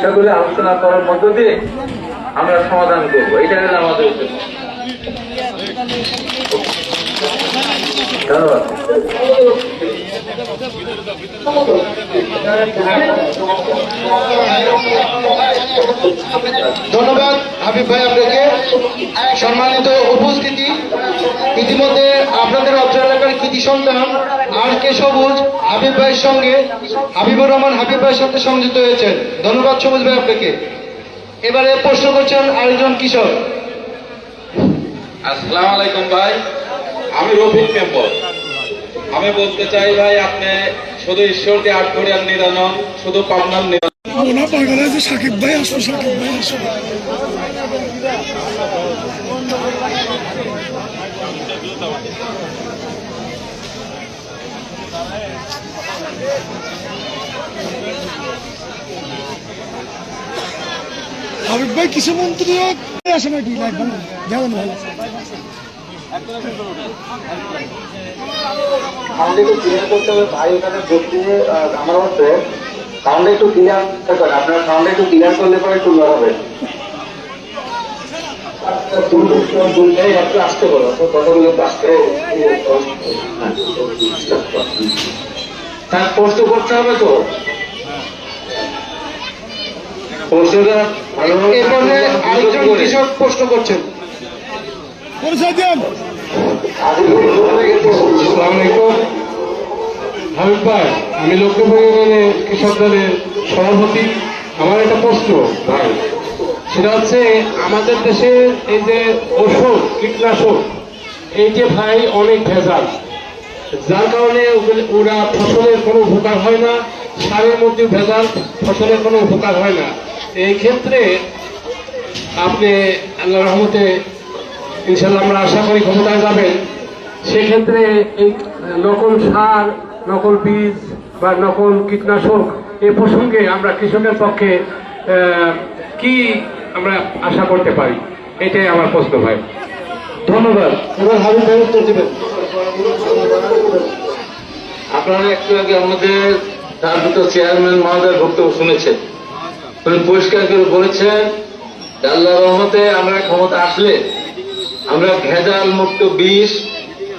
সেগুলি আলোচনা করার মধ্য দিয়ে আমরা সমাধান করব। এটা হলো আমাদের উদ্দেশ্য। ধন্যবাদ হাবিব ভাই আপনাকে। সম্মানিত উপস্থিতি। ইতিমধ্যে আপনাদের অত্র এলাকার কৃতি সন্তান আর কে সবুজ হাবিব ভাইয়ের সঙ্গে হাবিবুর রহমান হাবিব ভাইয়ের সাথে সংযুক্ত হয়েছেন। ধন্যবাদ সবুজ ভাই আপনাকে। এবারে প্রশ্ন করছেন আরেকজন কিশোর। আসসালামু আলাইকুম ভাই। আমি রফিক মেম্বর। আমি বলতে চাই ভাই, আপনি শুধু ঈশ্বরকে আট করে আর নিরানন শুধু পাবনার আসো হাবিব ভাই কিসে মন্ত্রী আসে নাকি? ভালো যেমন ভালো ক্লিয়ার করতে হবে ভাই ওখানে আমার সাউন্ড একটু ক্লিয়ার আপনার সাউন্ড একটু ক্লিয়ার করলে পরে হবে। একটু আসতে বলো তো কথাগুলো একটু আসতে হ্যাঁ প্রশ্ন করতে হবে তো? প্রশ্নটা ভালোভাবে এরপরে আরেকজন কিশোর প্রশ্ন করছেন। পরিচয় দেন ভাই, আমি ইউনিয়নের কৃষক দলের সভাপতি। আমার একটা প্রশ্ন ভাই, সেটা হচ্ছে আমাদের দেশে এই যে ওষুধ কীটনাশক, এই যে ভাই অনেক ভেজাল। যার কারণে ওরা ফসলের কোনো উপকার হয় না, সারের মধ্যে ভেজাল, ফসলের কোনো উপকার হয় না। এই ক্ষেত্রে আপনি আল্লাহ রহমতে ইনশাল্লাহ আমরা আশা করি ক্ষমতায় যাবেন। সেক্ষেত্রে এই নকল সার নকল বীজ বা নকল কীটনাশক এ প্রসঙ্গে আমরা কৃষকের পক্ষে কি আমরা আশা করতে পারি? এটাই আমার প্রশ্ন ভাই। ধন্যবাদ। এবার হাবিব ভাই উত্তর দেবেন। আপনারা একটু আগে আমাদের তার দুটো চেয়ারম্যান মহোদয় বক্তব্য শুনেছেন। উনি পরিষ্কার করে বলেছেন আল্লাহ রহমতে আমরা ক্ষমতা আসলে আমরা ভেজাল মুক্ত বিষ,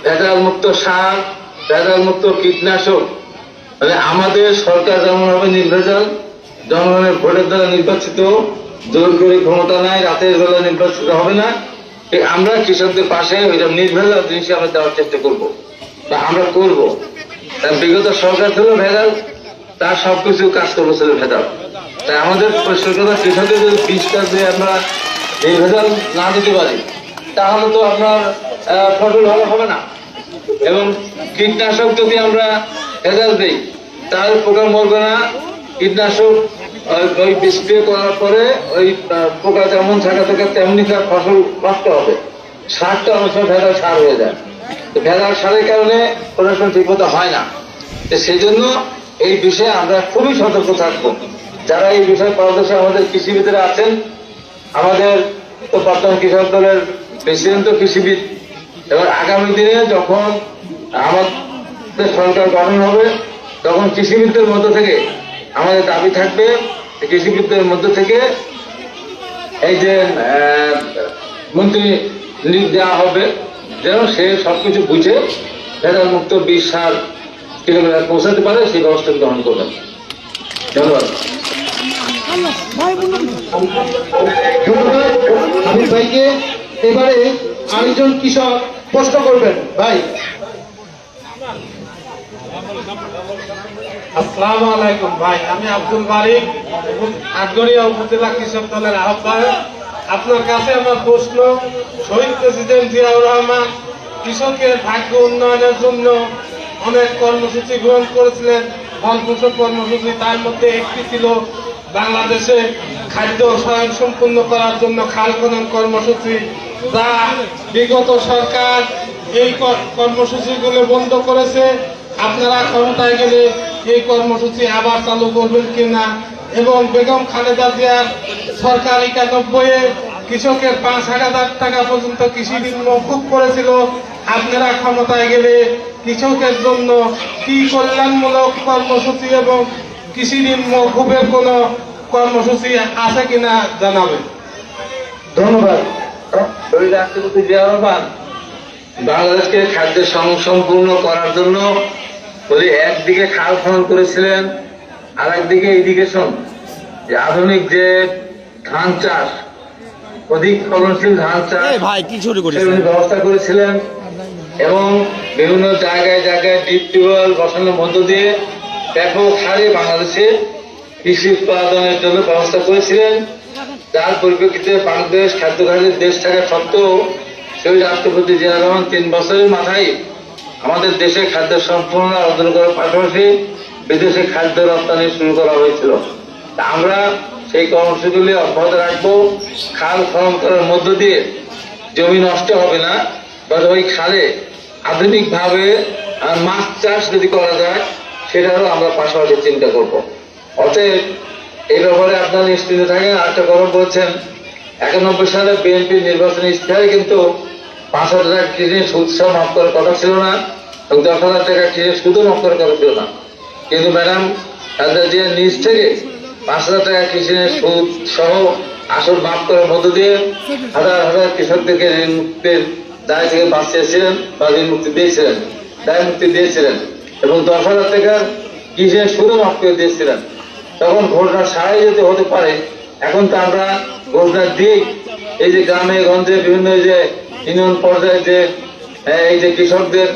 ভেজাল মুক্ত সার, ভেজাল মুক্ত কীটনাশক। মানে আমাদের সরকার যেমন হবে নির্ভেজাল জনগণের ভোটের দ্বারা নির্বাচিত, জোর করে ক্ষমতা নাই, রাতের বেলা নির্বাচিত হবে না আমরা কৃষকদের পাশে ওইরকম নির্ভেজাল জিনিস আমরা দেওয়ার চেষ্টা করব, বা আমরা করব। বিগত সরকার ছিল ভেজাল, তার সবকিছু কাজ করব ছিল ভেজাল। তাই আমাদের সরকার কৃষকদের যদি বীজটা দিয়ে আমরা নির্ভেজাল না দিতে পারি তাহলে তো আপনার ফসল ভালো হবে না। এবং কীটনাশক যদি আমরা ভেজাল দিই, তাহলে পোকা মরবে না। কীটনাশক, ওই- স্প্রে করার পরে ওই পোকা যেমন থাকা থেকে তেমনি তার ফসল নষ্ট হবে। সারটা অনেক সময় ভেজাল সার হয়ে যায়। ভেজাল সারের কারণে কোনো সময় ঠিক মতো হয় না। সেই জন্য এই বিষয়ে আমরা খুবই সতর্ক থাকব। যারা এই বিষয়ে পারদর্শী আমাদের কৃষিবিদরা আছেন, আমাদের তো বর্তমান কৃষক দলের প্রেসিডেন্ট তো কৃষিবিদ। এবার আগামী দিনে যখন আমাদের সরকার গঠন হবে তখন কৃষিবিদদের মধ্য থেকে আমাদের দাবি থাকবে কৃষিবিদদের মধ্য থেকে এই যে মন্ত্রী নিয়োগ দেওয়া হবে যেন সে সবকিছু বুঝে ভেজাল মুক্ত বিষ সার কিলোমিটার পৌঁছাতে পারে সেই ব্যবস্থা গ্রহণ করবেন ধন্যবাদ। ধন্যবাদ। ভাইকে এবারে আরেকজন কৃষক প্রশ্ন করবেন, ভাই। আসসালামু আলাইকুম, ভাই। আমি আব্দুল মালিক আটগড়িয়া উপজেলা কৃষক দলের আহ্বায়ক। আপনার কাছে আমার প্রশ্ন, শহীদ প্রেসিডেন্ট জিয়াউর রহমান কৃষকের ভাগ্য উন্নয়নের জন্য অনেক কর্মসূচি গ্রহণ করেছিলেন। ফল কৃষক কর্মসূচি তার মধ্যে একটি ছিল বাংলাদেশে খাদ্য স্বয়ং সম্পূর্ণ করার জন্য খাল খনন কর্মসূচি। যা বিগত সরকার এই কর্মসূচিগুলো বন্ধ করেছে। আপনারা ক্ষমতায় গেলে এই কর্মসূচি আবার চালু করবেন কিনা? এবং বেগম খালেদা জিয়ার সরকার একানব্বইয়ে কৃষকের পাঁচ হাজার টাকা পর্যন্ত কৃষি ঋণ মৌকুব করেছিল। আপনারা ক্ষমতায় গেলে কৃষকের জন্য কি কল্যাণমূলক কর্মসূচি এবং কৃষি ঋণ মৌকুবের কোনো কর্মসূচি আছে কিনা জানাবেন। ধন্যবাদ। রাষ্ট্রপতি রহমান বাংলাদেশকে খাদ্য সম্পূর্ণ করার জন্য বলি একদিকে খাল খনন করেছিলেন আর একদিকে ইরিগেশন যে আধুনিক যে ধান চাষ অধিক ফলনশীল ধান চাষ ব্যবস্থা করেছিলেন এবং বিভিন্ন জায়গায় জায়গায় ডিপ টিউবওয়েল বসানোর মধ্য দিয়ে ব্যাপক হারে বাংলাদেশে কৃষি উৎপাদনের জন্য ব্যবস্থা করেছিলেন। যার পরিপ্রেক্ষিতে বাংলাদেশ খাদ্য খাদ্যের দেশ থাকা সত্ত্বেও সেই রাষ্ট্রপতি জিয়া রহমান তিন বছরের মাথায় আমাদের দেশে খাদ্য সম্পূর্ণ অর্জন করার পাশাপাশি বিদেশে খাদ্য রপ্তানি শুরু করা হয়েছিল। আমরা সেই কর্মসূচিগুলি অব্যাহত রাখব। খাল খনন করার মধ্য দিয়ে জমি নষ্ট হবে না, বা ওই খালে আধুনিকভাবে মাছ চাষ যদি করা যায়, সেটারও আমরা পাশাপাশি চিন্তা করব। অতএব এই ব্যাপারে আপনারা নিশ্চিত থাকেন। আরেকটা গরম বলছেন, একানব্বই সালে বিএনপি নির্বাচনী ইস্তাহারে কিন্তু পাঁচ হাজার টাকা কিনে সুদ সহ মাফ করার কথা ছিল না এবং দশ হাজার টাকা কিনে সুদও মাফ করার কথা ছিল না। কিন্তু ম্যাডাম, তাদের যে নিজ থেকে পাঁচ হাজার টাকা কৃষির সুদ সহ আসল মাফ করার মধ্য দিয়ে হাজার হাজার কৃষকদেরকে ঋণ মুক্তির দায় থেকে বাঁচিয়েছিলেন বা ঋণ মুক্তি দিয়েছিলেন, দায় মুক্তি দিয়েছিলেন এবং দশ হাজার টাকার কৃষির সুদও মাফ করে দিয়েছিলেন। তখন ঘটনা সারাই যেতে হতে পারে, এখন তো আমরা ঘটনা দিই এই যে গ্রামে, গঞ্জে, বিভিন্ন যে ইউনিয়ন পর্যায়ে যে এই যে কৃষকদের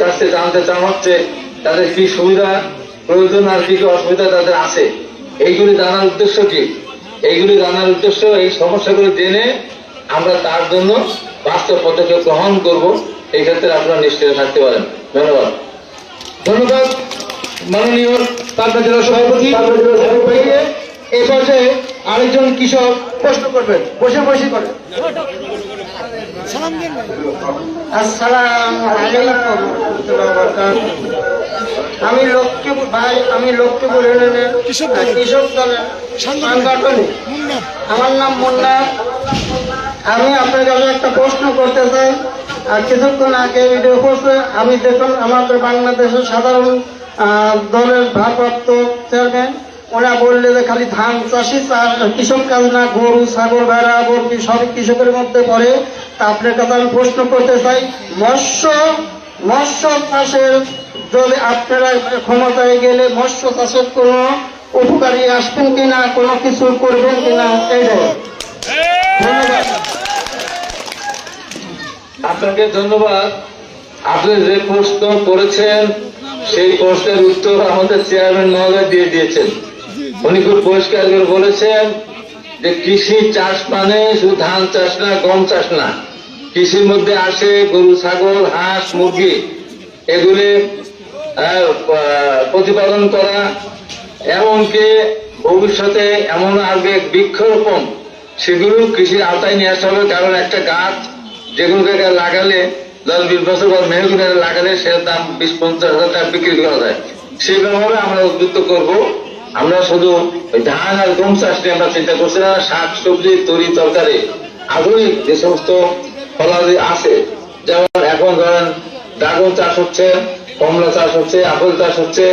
কাছ থেকে জানতে চাওয়া হচ্ছে, তাদের কি সুবিধা প্রয়োজন আর কি কি অসুবিধা তাদের আছে? এইগুলি জানার উদ্দেশ্য কি? এইগুলি জানার উদ্দেশ্য, এই সমস্যাগুলি জেনে আমরা তার জন্য বাস্তব পদক্ষেপ গ্রহণ করব। এই ক্ষেত্রে আপনারা নিশ্চিত থাকতে পারেন। ধন্যবাদ। ধন্যবাদ, মাননীয় পাবনা জেলা সভাপতি এই পর্যায়ে আরেকজন কৃষক প্রশ্ন করবেন বসে বসে করেন। আমি লক্ষ্মীপুর ভাই আমি লক্ষ্মীপুর ইউনিয়নের কৃষক দলের। সাংগঠনিক। আমার নাম মুন্না। আমি আপনার কাছে একটা প্রশ্ন করতে চাই। আর কিছুক্ষণ আগে ভিডিও করছে আমি দেখুন আমাদের বাংলাদেশের সাধারণ দলের ভারপ্রাপ্ত চেয়ারম্যান, ওরা বললে যে খালি ধান চাষি কৃষক কাজ না, গরু, ছাগল, ভেড়া বর্গি সব কৃষকের মধ্যে পড়ে। তা আপনার কাছে আমি প্রশ্ন করতে চাই, মৎস্য মৎস্য চাষের যদি আপনারা ক্ষমতায় গেলে মৎস্য চাষের কোনো উপকারী আসবেন কিনা, কোনো কিছু করবেন কিনা ধন্যবাদ। আপনাকে ধন্যবাদ। আপনি যে প্রশ্ন করেছেন সেই প্রশ্নের উত্তর আমাদের চেয়ারম্যান মহোদয় দিয়ে দিয়েছেন। উনি খুব পরিষ্কার করে বলেছেন যে কৃষি চাষ মানে শুধু ধান চাষ না, গম চাষ না। কৃষির মধ্যে আসে গরু, ছাগল, হাঁস, মুরগি। এগুলি প্রতিপালন করা, এমনকি ভবিষ্যতে এমন আসবে বৃক্ষরোপণ, সেগুলো কৃষির আওতায় নিয়ে আসতে হবে। কারণ একটা গাছ যেগুলোকে লাগালে দশ বিশ বছর পর মেহগুলো লাগালে সে দাম বিশ পঞ্চাশ হাজার টাকা বিক্রি করা যায়। ব্যাপারে আমরা উদ্বুদ্ধ করব। আমরা শুধু ধান আর গম চাষ নিয়ে আমরা চিন্তা করছি না, শাক, সবজি, তরি, তরকারি আধুনিক যে সমস্ত ফলাদি আছে। যেমন এখন ধরেন ড্রাগন চাষ হচ্ছে, কমলা চাষ হচ্ছে, আপেল চাষ হচ্ছে।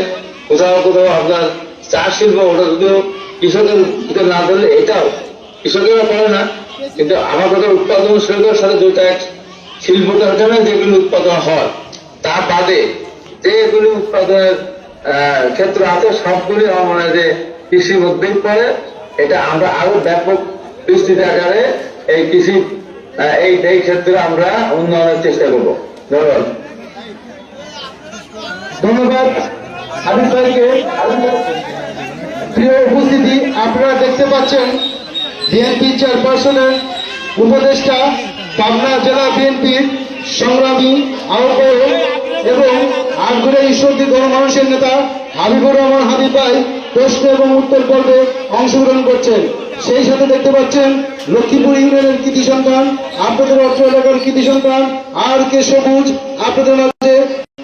কোথাও কোথাও আপনার চা শিল্প, ওটা যদিও কৃষকের না ধরলে এটাও কৃষকেরা করে না। কিন্তু আমার কথা উৎপাদন শিল্পের সাথে দুইটা এক হচ্ছে না যেগুলো উৎপাদন হয়, তা বাদে যেগুলি উৎপাদনের ক্ষেত্র আছে, সবগুলি আমার যে কৃষির মধ্যেই পড়ে এটা আমরা আরও ব্যাপক বিস্তৃত আকারে এই কৃষি এই এই ক্ষেত্রে আমরা উন্নয়নের চেষ্টা করব। ধন্যবাদ। ধন্যবাদ হাবিব ভাইকে। প্রিয় উপস্থিতি, আপনারা দেখতে পাচ্ছেন বিএনপি চেয়ারপারসনের উপদেষ্টা পাবনা জেলা বিএনপির সংগ্রামী আহ্বায়ক এবং আটগুড়ে ঈশ্বরদী গণমানুষের নেতা হাবিবুর রহমান হাবিব ভাই প্রশ্ন এবং উত্তর পর্বে অংশগ্রহণ করছেন। সেই সাথে দেখতে পাচ্ছেন লক্ষ্মীপুর ইউনিয়নের কৃতি সন্তান, আপনাদের অর্থ এলাকার কৃতি সন্তান, আর কে সবুজ, আপনাদের মাঝে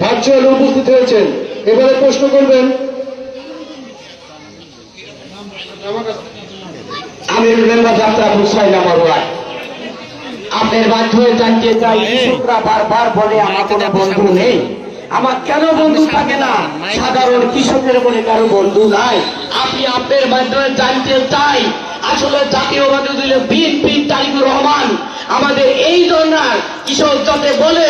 ভার্চুয়াল উপস্থিত হয়েছেন। এবারে প্রশ্ন করবেন, আমি মেম্বার যাত্রা নম্বর ওয়ার্ড আপনার মাধ্যমে জানতে চাই কৃষকরা বারবার বলে আমার কোনো বন্ধু নেই। আমার কেন বন্ধু থাকে না? সাধারণ কৃষকের বলে কারও বন্ধু নাই। আপনি আপনার মাধ্যমে জানতে চাই আসলে জাতীয়বাদী দলের বিএনপি তারিকুর রহমান। আমাদের এই ধরনের কৃষক যাতে বলে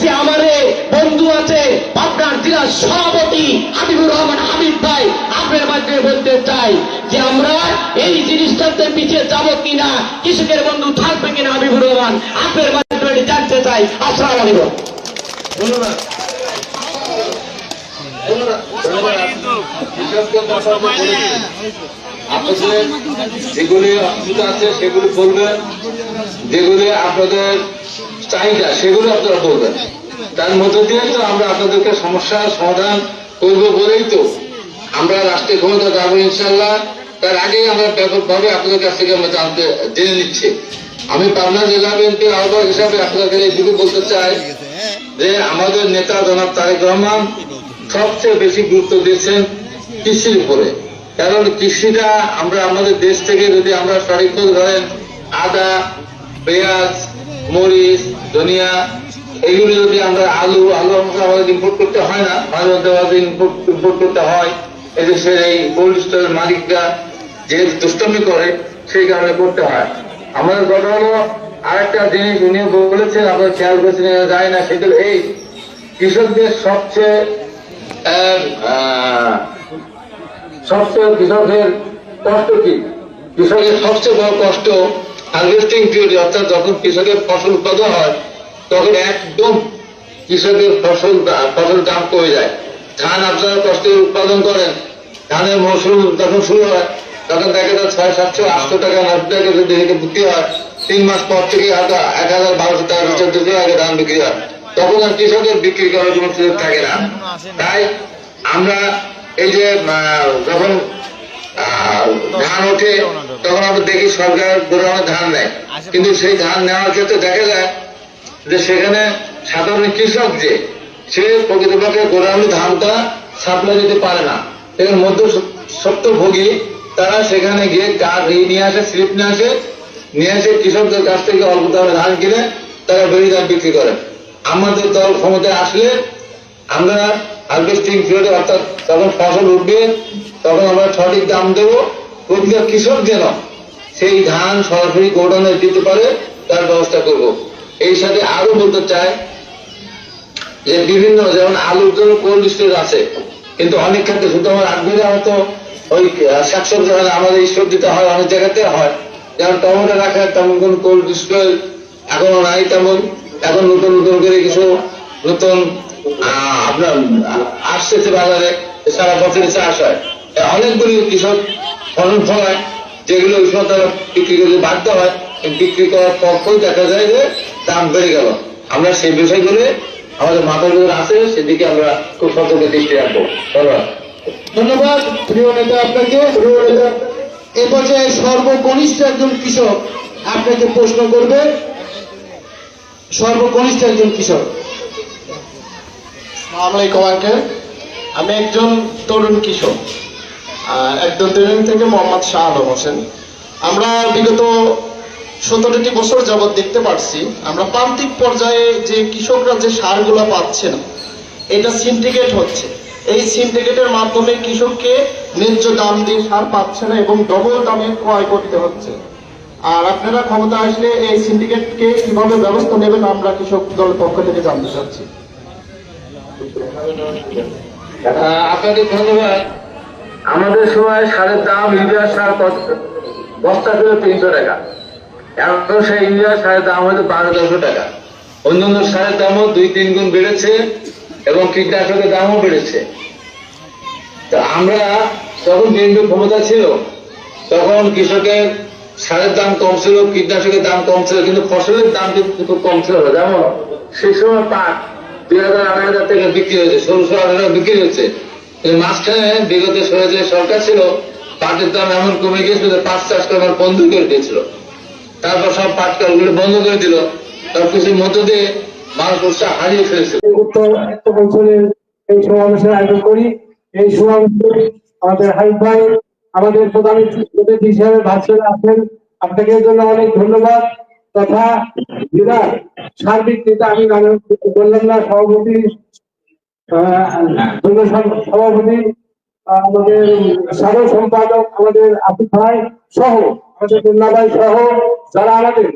যে আমারে বন্ধু আছে আপনার জেলার সভাপতি হাবিবুর রহমান হাবিব ভাই আপনার মাধ্যমে বলতে চাই যে আমরা এই জিনিসটাতে পিছিয়ে যাব কিনা? কৃষকের বন্ধু থাকবে কিনা হাবিবুর রহমান আপনার মাধ্যমে জানতে চাই। আসসালাম আলাইকুম। আপনাদের যেগুলি অসুবিধা আছে সেগুলি বলবেন যেগুলি আপনাদের চাহিদা, সেগুলো আপনারা বলবেন। তার মধ্য দিয়ে তো আমরা আপনাদেরকে সমস্যার সমাধান করব বলেই তো রাষ্ট্রীয় ক্ষমতা যাব ইনশাল্লাহ তার আগেই আমরা ব্যাপকভাবে আপনাদের কাছ থেকে আমরা জানতে, জেনে নিচ্ছি। আমি পাবনা জেলা বিএনপির আহ্বায়ক হিসাবে আপনাদের এইটুকু বলতে চাই যে আমাদের নেতা জনাব তারেক রহমান সবচেয়ে বেশি গুরুত্ব দিয়েছেন কৃষির উপরে। কারণ কৃষিটা আমরা আমাদের দেশ থেকে যদি আমরা সঠিকভাবে ধরেন, আদা, পেঁয়াজ, মরিচ, ধনিয়া, এগুলো যদি আমরা আলু আলু আমরা আমাদের ইম্পোর্ট করতে হয় না, মাঝে মধ্যে ইম্পোর্ট ইম্পোর্ট করতে হয়। এদেশের এই কোল্ড স্টোরের মালিকরা যে দুষ্টমি করে, সেই কারণে করতে হয়। আমাদের কথা হলো, আরেকটা জিনিস উনি বলেছেন আপনার খেয়াল করেছেন যায় না, সেটা এই, কৃষকদের সবচেয়ে সবচেয়ে কৃষকের কষ্ট কি? কৃষকের সবচেয়ে বড় কষ্ট হার্ভেস্টিং পিরিয়ড অর্থাৎ যখন কৃষকের ফসল উৎপাদন হয়, তখন একদম কৃষকের ফসল ফসল দাম কমে যায়। ধান আপনারা কষ্টে উৎপাদন করেন, ধানের মৌসুম যখন শুরু হয়, তখন দেখা যায় ছয়, সাতশো, আটশো টাকা নব্বই টাকা যদি এদিকে বিক্রি হয়, তিন মাস পর থেকে এক হাজার বারোশো টাকা চোদ্দশো টাকা ধান বিক্রি হয়, তখন আর কৃষকের বিক্রি করার কোনো সুযোগ থাকে না। তাই আমরা এই যে যখন ধান ওঠে, তখন আমরা দেখি সরকার গোড়ানো ধান নেয়। কিন্তু সেই ধান নেওয়ার ক্ষেত্রে দেখা যায় যে সেখানে সাধারণ কৃষক যে সে প্রকৃতপক্ষে গোড়ানো ধানটা সাপ্লাই দিতে পারে না। সেখানে মধ্য সত্যভোগী তারা সেখানে গিয়ে কাঠ এই নিয়ে আসে, স্লিপ নিয়ে আসে, নিয়ে এসে কৃষকদের কাছ থেকে অল্প দামে ধান কিনে তারা বেড়ি দাম বিক্রি করে। আমাদের দল ক্ষমতায় আসলে আমরা হার্ভেস্টিং পিরিয়ডে অর্থাৎ যখন ফসল উঠবে, তখন আমরা সঠিক দাম দেবো। প্রতিটা কৃষক যেন সেই ধান সরাসরি গোডাউনে দিতে পারে, তার ব্যবস্থা করব। এই সাথে আরও বলতে চাই যে বিভিন্ন যেমন আলুর জন্য কোল্ড স্টোরেজ আছে, কিন্তু অনেক ক্ষেত্রে শুধু আমার আগ্রহে হয়তো ওই শাকসবজি হয় আমাদের দিতে হয়, অনেক জায়গাতে হয়। যেমন টমেটো রাখার তেমন কোন কোল্ড স্টোরেজ এখনও নাই তেমন। এখন নতুন নতুন করে কিছু নতুন আপনার আসতেছে বাজারে সারা বছরে চাষ হয়। অনেকগুলি কৃষক ফলন ফলায়, যেগুলো ওই তারা বিক্রি করতে বাধ্য হয়। বিক্রি করার পক্ষই দেখা যায় যে দাম বেড়ে গেল। আমরা সেই বিষয়গুলো আমাদের মাথার ভিতরে আছে সেদিকে আমরা খুব সতর্ক দৃষ্টি রাখব। ধন্যবাদ। ধন্যবাদ প্রিয় নেতা আপনাকে। এ পর্যায়ে সর্বকনিষ্ঠ একজন কৃষক আপনাকে প্রশ্ন করবে। সর্বকনিষ্ঠ একজন কৃষক। আঙ্কেল। আমি একজন তরুণ কিশোর আহ, একদম ট্রেনিং থেকে মোহাম্মদ শাহ আলম হোসেন। আমরা বিগত সতেরোটি বছর যাবৎ দেখতে পাচ্ছি আমরা প্রান্তিক পর্যায়ে যে কৃষকরা যে সারগুলো পাচ্ছে না এটা সিন্ডিকেট হচ্ছে। এই সিন্ডিকেটের মাধ্যমে কৃষককে ন্যায্য দাম দিয়ে সার পাচ্ছে না এবং ডবল দামে ক্রয় করতে হচ্ছে। আর আপনারা ক্ষমতা আসলে এই সিন্ডিকেটকে কীভাবে ব্যবস্থা নেবেন, আমরা কৃষক দলের পক্ষ থেকে জানতে চাচ্ছি। আপনাকে ধন্যবাদ। আমাদের সময় সারের দাম ইউরিয়া সার বস্তা ছিল তিনশো টাকা। এখন সেই ইউরিয়া সারের দাম হয়তো বারো তেরোশো টাকা। অন্যান্য সারের দামও দুই তিন গুণ বেড়েছে এবং কীটনাশকের দামও বেড়েছে। তো আমরা যখন বিএনপি ক্ষমতা ছিল, তখন কৃষকের সারের দাম কম ছিল, কীটনাশকের দাম কম ছিল, কিন্তু ফসলের দাম কিন্তু কম ছিল। যেমন সেই সময় পাট দুই হাজার, আড়াই হাজার টাকা বিক্রি হয়েছে ষোলোশো আড়াই টাকা বিক্রি কিন্তু মাঝখানে বিগত সরকার ছিল, পাটের দাম এমন কমে গিয়েছিল পাট চাষ করা বন্ধ করে দিয়েছিল। তারপর সব পাট কলগুলো বন্ধ করে দিল। সব কিছুর মধ্য দিয়ে মানুষ হারিয়ে ফেলেছিল উত্তর আয়োজন করি। এই আমাদের হাইফ আমাদের জন্য অনেক ধন্যবাদ। তথা সার্বিক আমি না, সভাপতি সভাপতি আমাদের সাধারণ সম্পাদক আমাদের আফিফ ভাই সহ আমাদের দুল্লা ভাই সহ যারা আমাদের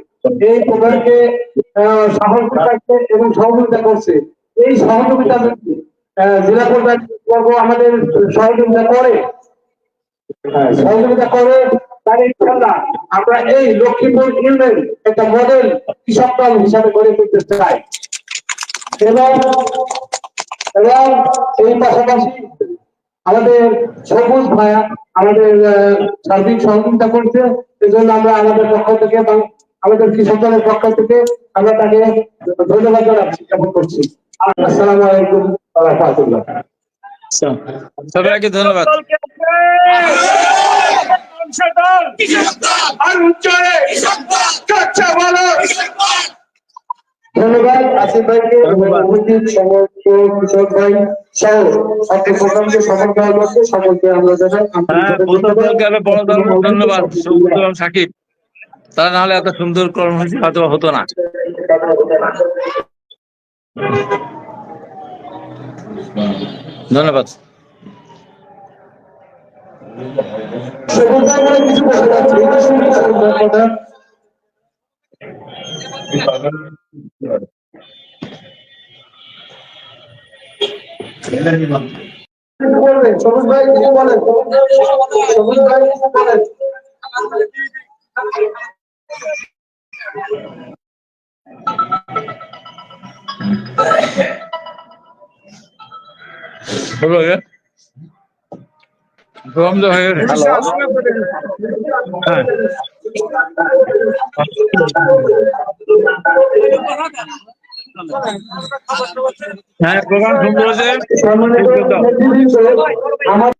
এই প্রোগ্রামকে সাহস দেখাচ্ছে এবং সহযোগিতা করছে। এই সহযোগিতা যদি জেলা পর্যায়ে আমাদের সহযোগিতা করে। হ্যাঁ, সহযোগিতা করে তাহলে আমরা এই লক্ষ্মীপুর ইউনিয়ন একটা মডেল কৃষক দল হিসাবে গড়ে তুলতে চাই। এবং এবং এই পাশাপাশি আমাদের সবুজ ভাইয়া আমাদের সার্বিক সহযোগিতা করছে। এজন্য আমরা আমাদের পক্ষ থেকে এবং আমাদের কৃষক দলের পক্ষ থেকে আমরা তাকে ধন্যবাদ জানাচ্ছি জ্ঞাপন করছি। আসসালামু আলাইকুম ওয়া রাহমাতুল্লাহ সবাইকে ধন্যবাদ। ধন্যবাদ আসিফ ভাইকে উপস্থিত সমস্ত কৃষক ভাই সহ সফল করার মধ্যে সকলকে আমরা হ্যাঁ ধন্যবাদ। সাকিব। তারা নাহলে এত সুন্দর কর্মসূচি হয়তো হতো না। ধন্যবাদ। কিছু কথা। কিছু বলবেন সবুজ ভাই কিছু বলেন সবুজ ভাই কিছু বলেন হলো এ? প্রোগ্রাম তো হয়ে গেছে হ্যাঁ হ্যাঁ প্রোগ্রাম সুন্দর হয়েছে আমার